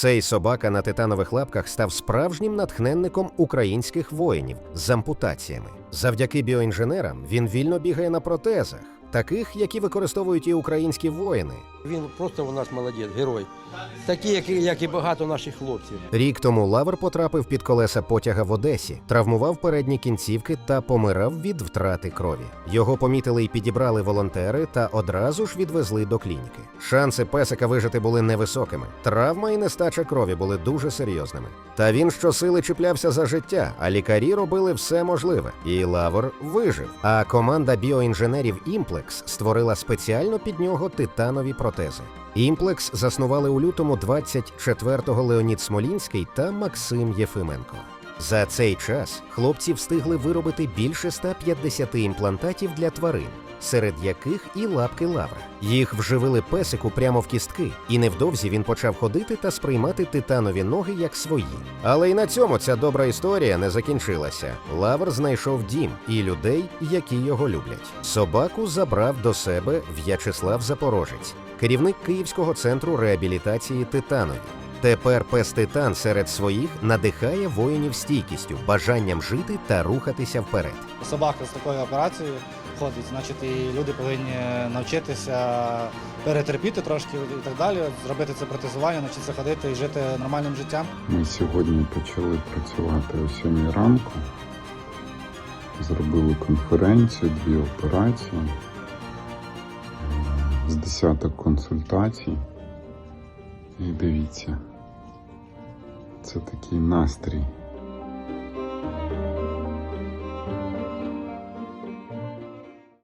Цей собака на титанових лапках став справжнім натхненником українських воїнів з ампутаціями. Завдяки біоінженерам він вільно бігає на протезах, таких, які використовують і українські воїни. Він просто у нас молодець, герой. Такий, як, і- як і багато наших хлопців. Рік тому лавр потрапив під колеса потяга в Одесі, травмував передні кінцівки та помирав від втрати крові. Його помітили і підібрали волонтери та одразу ж відвезли до клініки. Шанси песика вижити були невисокими. Травма і нестача крові були дуже серйозними. Та він щосили чіплявся за життя, а лікарі робили все можливе. І лавр вижив. А команда біоінженерів Імплекс створила спеціально під нього титанові протези. Імплекс заснували у лютому 24-го Леонід Смолінський та Максим Єфименко. За цей час хлопці встигли виробити більше 150 імплантатів для тварин, серед яких і лапки лавра. Їх вживили песику прямо в кістки, і невдовзі він почав ходити та сприймати титанові ноги як свої. Але й на цьому ця добра історія не закінчилася. Лавр знайшов дім і людей, які його люблять. Собаку забрав до себе В'ячеслав Запорожець, керівник Київського центру реабілітації Титанові. Тепер пес Титан серед своїх надихає воїнів стійкістю, бажанням жити та рухатися вперед. собака з такою операцією ходить, значить і люди повинні навчитися перетерпіти трошки і так далі, зробити це протезування, навчитися ходити і жити нормальним життям. Ми сьогодні почали працювати о 7 ранку. Зробили конференцію, дві операції, е, з десяток консультацій. І дивіться, це такий настрій